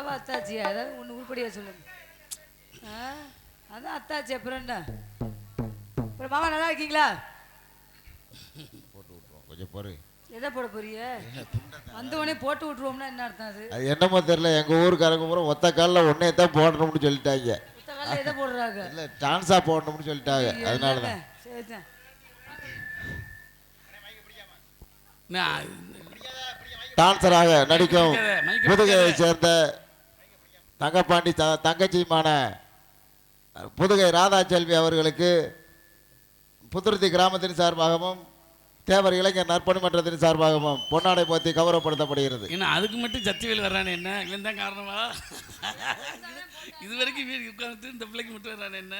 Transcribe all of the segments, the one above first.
அக்காவா அத்தாச்சியா ஏதாவது ஒன்று உருப்படியா சொல்லுங்க. அதான் அத்தாச்சி அப்புறம் என்ன? அப்புறம் மாமா நல்லா இருக்கீங்களா? போட்டு விட்ருவோம் கொஞ்சம் பொறு. எதை போட போறீங்க? வந்த உடனே போட்டு விட்டுருவோம்னா என்ன அர்த்தம் அது? அது என்னமோ தெரியல. எங்கள் ஊருக்காரங்க பூரா ஒத்த காலில் ஒன்னே தான் போடணும்னு சொல்லிட்டாங்க. எதை போடுறாங்க? இல்லை டான்ஸாக போடணும்னு சொல்லிட்டாங்க. அதனால தான். நான் டான்சராக நடிக்கும். மைக்கு புதுகையை சேர்ந்த தங்கப்பாண்டி த தங்கச்சியுமான புதுகை ராதாச்செல்வி அவர்களுக்கு புதுருத்தி கிராமத்தின் சார்பாகவும் தேவர் இளைஞர் நற்பணி மன்றத்தின் சார்பாகவும் பொன்னாடை போத்தி கௌரவப்படுத்தப்படுகிறது. ஏன்னா அதுக்கு மட்டும் சத்திவேல் வர்றானே என்ன? இவன் தான் காரணமா? இது வரைக்கும் வீடு உட்காந்துட்டு இந்த பிள்ளைக்கு மட்டும் வர்றானே என்ன?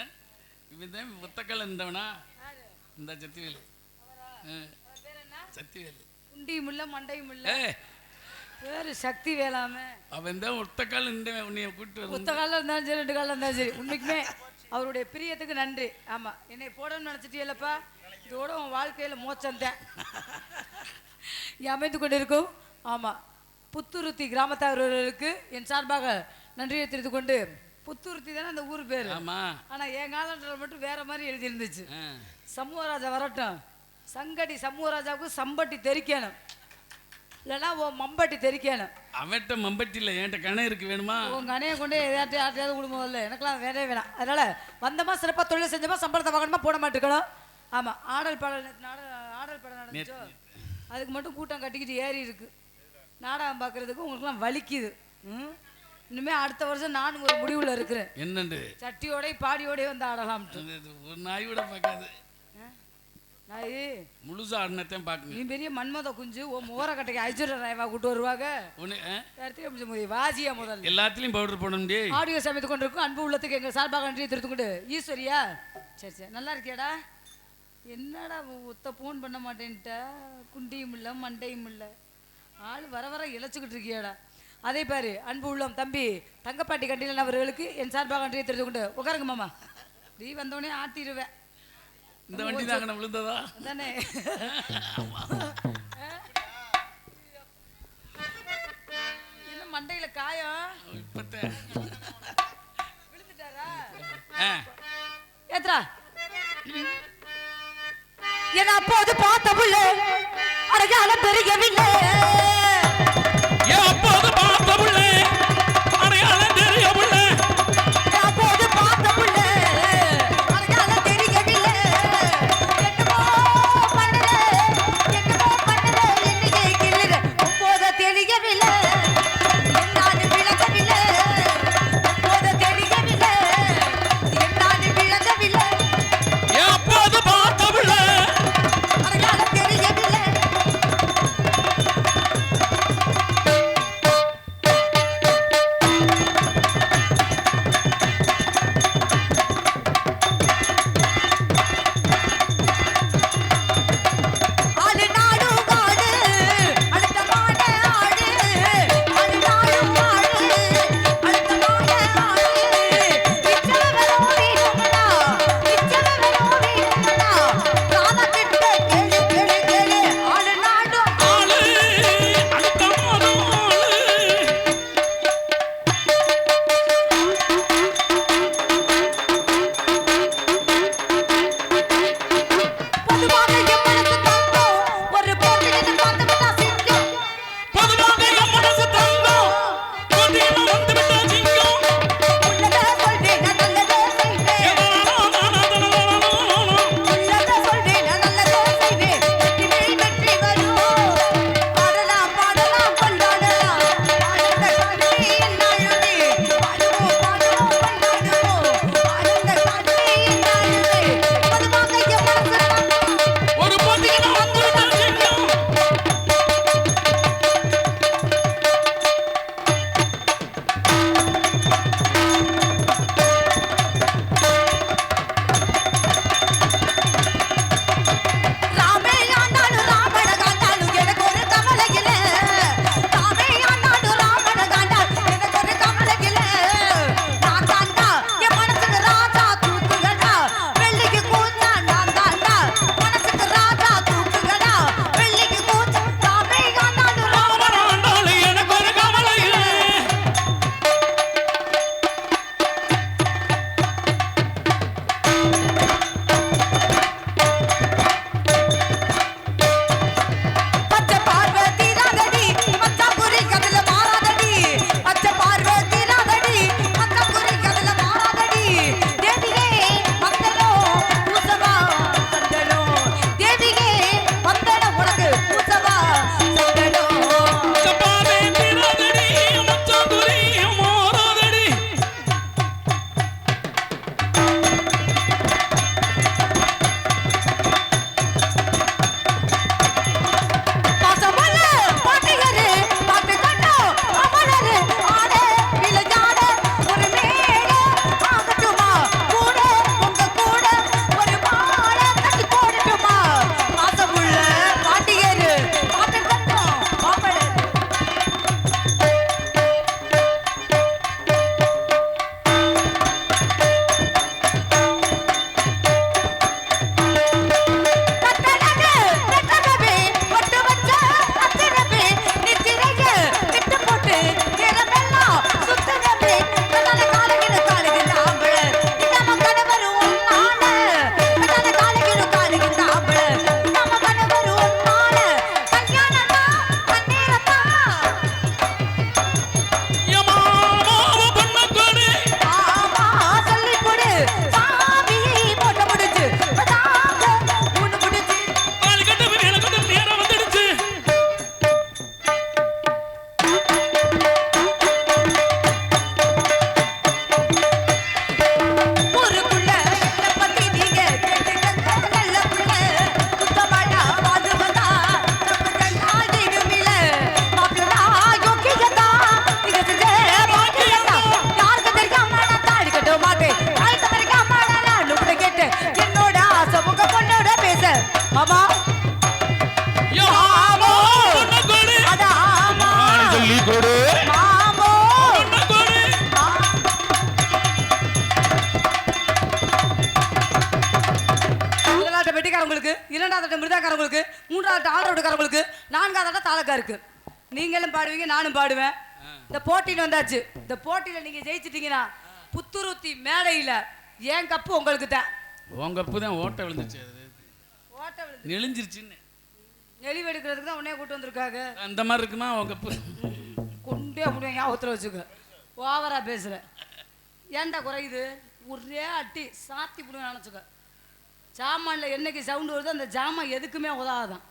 இவன் தான் ஒத்தக்கால இருந்தவனா இந்த சத்திவேல் ஆ. சத்திவேல் குண்டியும் இல்ல மண்டையும் இல்ல பேரு சக்தி வேளாம. அவன் தான் ஒத்தக்கால இருந்தவன் உன்னைய கூப்பிட்டு ஒத்த காலில் இருந்தாலும் சரி ரெண்டு காலில் இருந்தாலும் சரி. உண்மைக்குமே அவருடைய பிரியத்துக்கு நன்றி. ஆமா என்னை போடணும்னு நினச்சிட்டியல்லப்பா இதோட உன் வாழ்க்கையில மோச்சந்தேன் அமைந்து கொண்டிருக்கும் ஆமா புத்துருத்தி கிராமத்தார்களுக்கு என் சார்பாக நன்றியை தெரிந்து கொண்டு புத்துருத்தி தானே அந்த ஊர் பேர். ஆமா. ஆனா என் காலத்தில் மட்டும் வேற மாதிரி எழுதி இருந்துச்சு ஆ. சமூகராஜா வரட்டும். சங்கடி சமூகராஜாவுக்கு சம்பட்டி தெரிக்கணும் இல்லைன்னா ஓ மம்பட்டி தெரிக்கணும் அவன்கிட்ட மம்பட்டி இல்லை என்கிட்ட கணம் இருக்கு வேணுமா? உங்க அணையை கொண்டு ஏதாட்டும் யார்ட்டையாவது கொடுங்க இல்லை எனக்கெல்லாம் வேணவே வேணாம். அதனால வந்தமா சிறப்பாக தொழில் செஞ்சோமா சம்பளத்தை பார்க்கணுமா போட மாட்டேக்கணும். ஆமா ஆடல் பாடல் நேத்து நாட ஆடல் பாடல் நடந்துச்சோ? அதுக்கு மட்டும் கூட்டம் கட்டிக்கிட்டு ஏறி இருக்கு. நாடகம் பார்க்கறதுக்கு உங்களுக்குலாம் வலிக்குது. ம்? இனிமே அடுத்த வருஷம் நானும் ஒரு முடிவுல இருக்கிறேன். என்னண்டு? சட்டியோடய பாடியோடய வந்து அது ஒரு நாய் கூட பார்க்காது. முழுசா ஆடினத்தையும் பார்க்குங்க நீ பெரிய மன்மத குஞ்சு ஓ மோரக்கட்டைக்கு ஐஸ்வர்யா ராயவா கூட்டு வருவாங்க. முடிஞ்ச வாசியா முதல்ல. எல்லாத்துலேயும் பவுடர் போட முடியும் ஆடியோ சமைத்து கொண்டிருக்கும் அன்பு உள்ளத்துக்கு எங்கள் சார்பாக நன்றியை தெரிவித்துக் கொண்டு ஈஸ்வரியா? சரி சரி நல்லா இருக்கியாடா? என்னடா ஒத்த ஃபோன் பண்ண மாட்டேன்ட்ட? குண்டியும் இல்லை மண்டையும் இல்லை. ஆள் வர வர இழைச்சிக்கிட்டு இருக்கியாடா. அதே பாரு அன்பு உள்ளம் தம்பி தங்கப்பாட்டி கண்டிலன் அவர்களுக்கு என் சார்பாக நன்றியை தெரிவித்துக் கொண்டு உட்காருங்க மாமா. நீ வந்தோடனே ஆட்டிடுவேன் இந்த வண்டி தாங்க விழுந்ததா? தானே என்ன மண்டையில காயம் இப்பத்த. விழுந்துட்டாரா? ஏத்ரா. என அப்போது பார்த்த புள்ள அடையாளம் தெரியவில்லை. வெட்டிக்காரங்களுக்கு இரண்டாவது ஆட்டம் மிருதாக்காரங்களுக்கு மூன்றாவது ஆட்டம் ஆல்ரவுண்டுக்காரங்களுக்கு நான்காவது ஆட்டம் தாலக்கா நீங்களும் பாடுவீங்க நானும் பாடுவேன். இந்த போட்டியில் வந்தாச்சு. இந்த போட்டியில் நீங்கள் ஜெயிச்சிட்டீங்கன்னா புத்துருத்தி மேடையில் என் கப்பு உங்களுக்கு தான் உன் கப்பு தான் ஓட்ட விழுந்துச்சு. நெளிஞ்சிருச்சுன்னு. நெளிவு எடுக்கிறதுக்கு தான் உடனே கூட்டு வந்திருக்காங்க அந்த மாதிரி இருக்குமா? உங்க கொண்டே அப்படியே ஞாபகத்தில் வச்சுக்க. ஓவரா பேசுற. ஏன்டா குறையுது ஒரே அட்டி சாத்தி போடுவேன் நினச்சிக்க. ஜாமான்ல என்னைக்கு சவுண்டு வருதோ அந்த ஜாமான் எதுக்குமே உதவாதான்.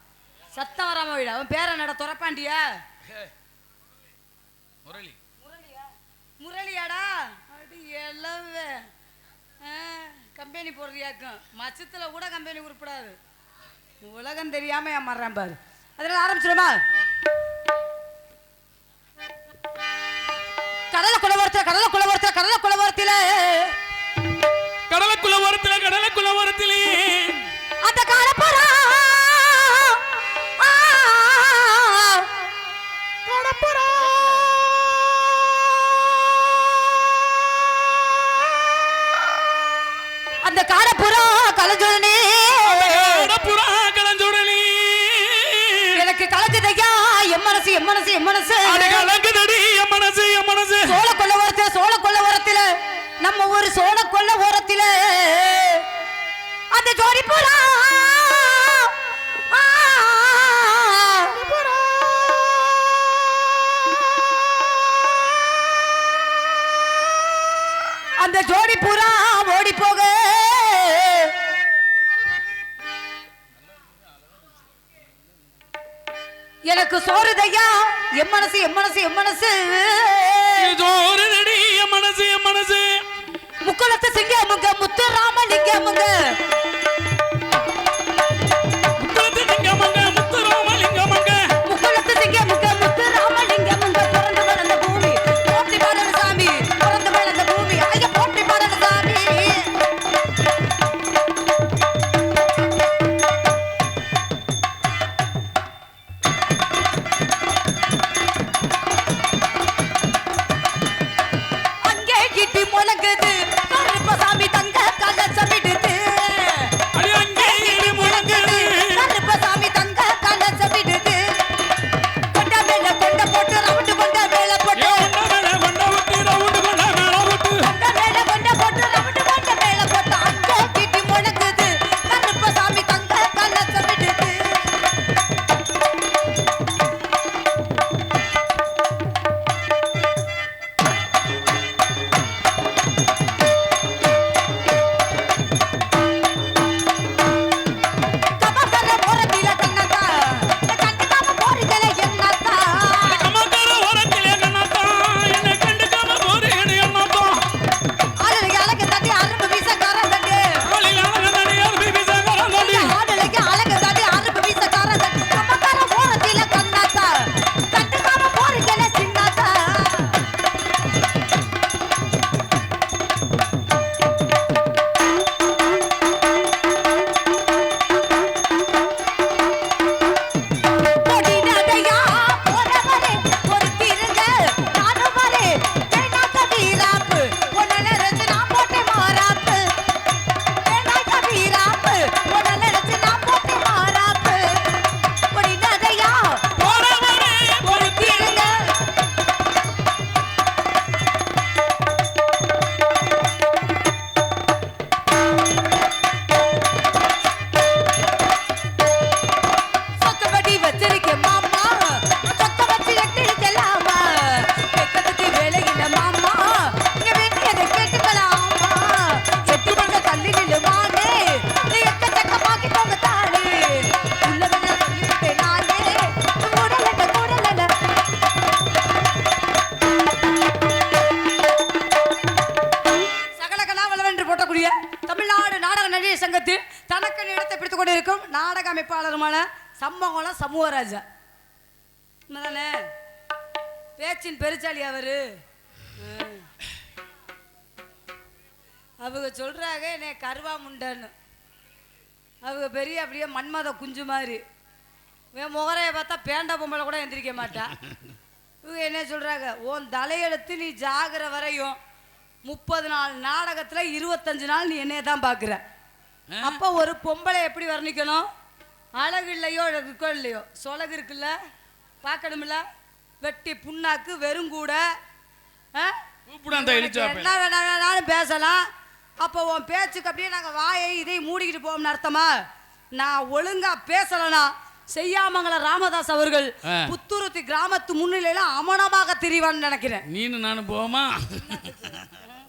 சத்தம் வராம விட. அவன் பேரை நட துறப்பாண்டியா முரளி. முரளியாடா? அடி எல்லவே கம்பெனி போடுறியாக்கும். மச்சத்துல கூட கம்பெனி உருப்படாது. உலகம் தெரியாம ஏமாறுறான் பாரு. அதனால ஆரம்பிச்சிருமா? கடலை குலவரத்துல கடலை குலவரத்துல கடலை குலவரத்துல நம்ம ஒரு சோழ கொல்ல ஓரத்தில். அந்த ஜோடி புறா அந்த ஜோடி புறா ஓடி போக. எனக்கு சோறுதையா? என் மனசு என் மனசு என் மனசு. மனசு என் மனசு. முக்குளத்து சிங்கமுங்க முத்து ராமலிங்கமுங்க நாடக அமைப்பாளருமான சம்மகுளம் சமூகராஜா. உண்மைதானே பேச்சின் பெருச்சாளி அவரு. அவங்க சொல்றாங்க என்னை கருவா முண்டன்னு. அவங்க பெரிய அப்படியே மன்மத குஞ்சு மாதிரி. என் முகரையை பார்த்தா பேண்டா பொம்பளை கூட எந்திரிக்க மாட்டா. இவங்க என்ன சொல்றாங்க? உன் தலையெழுத்து நீ ஜாகிற வரையும் முப்பது நாள் நாடகத்துல இருபத்தஞ்சு நாள் நீ என்னைய தான் பார்க்குற அப்போ ஒரு பொம்பளை எப்படி வர்ணிக்கணும்? அழகு இல்லையோ இருக்கோ இல்லையோ? சொலகு இருக்குல்ல? பார்க்கணும்ல வெட்டி புண்ணாக்கு வெறுங்கூட என்ன வேணா வேணாலும் பேசலாம். அப்போ உன் பேச்சுக்கு அப்படியே நாங்கள் வாயை இதை மூடிக்கிட்டு போவோம்னு அர்த்தமா? நான் ஒழுங்கா பேசலனா செய்யாமங்கல ராமதாஸ் அவர்கள். புத்துருத்தி கிராமத்து முன்னிலையில அமனமாக திரிவான்னு நினைக்கிறேன். நீனு நானும் போவோமா?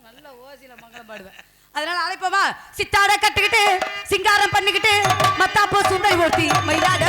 நல்ல ஓசில மங்களம் பாடுவேன். அதனால அழைப்பவா சித்தாட கட்டுக்கிட்டு சிங்காரம் பண்ணிக்கிட்டு மத்தாப்போ சுண்டை ஓட்டி மயிலாட